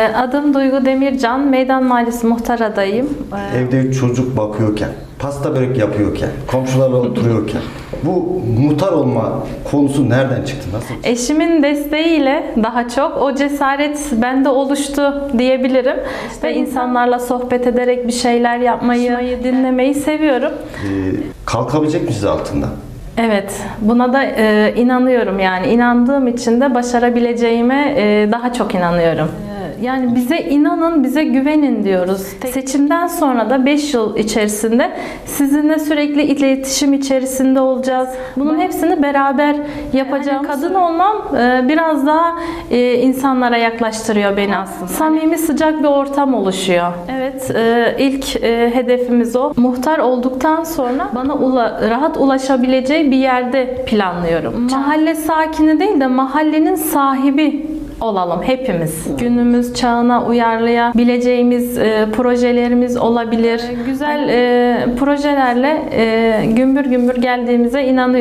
Ee, Adım Duygu Demircan, Meydan Mahallesi muhtar adayım. Ee, Evde çocuk bakıyorken, pasta börek yapıyorken, komşularla oturuyorken bu muhtar olma konusu nereden çıktı? Nasıl? Eşimin desteğiyle daha çok o cesaret bende oluştu diyebilirim. Ve insanlarla sohbet ederek bir şeyler yapmayı, dinlemeyi seviyorum. Ee, kalkabilecek misiniz altından? Evet, buna da e, inanıyorum yani. inandığım için de başarabileceğime e, daha çok inanıyorum. Yani bize inanın, bize güvenin diyoruz. Seçimden sonra da 5 yıl içerisinde sizinle sürekli iletişim içerisinde olacağız. Bunun hepsini beraber yapacağım. kadın olmam e, biraz daha e, insanlara yaklaştırıyor beni aslında. Samimi, sıcak bir ortam oluşuyor. Evet, e, ilk hedefimiz o. Muhtar olduktan sonra bana ula- rahat ulaşabileceği bir yerde planlıyorum. Mahalle sakini değil de mahallenin sahibi olalım hepimiz. Günümüz çağına uyarlayabileceğimiz e, projelerimiz olabilir. Güzel e, projelerle e, gümbür gümbür geldiğimize inanıyorum.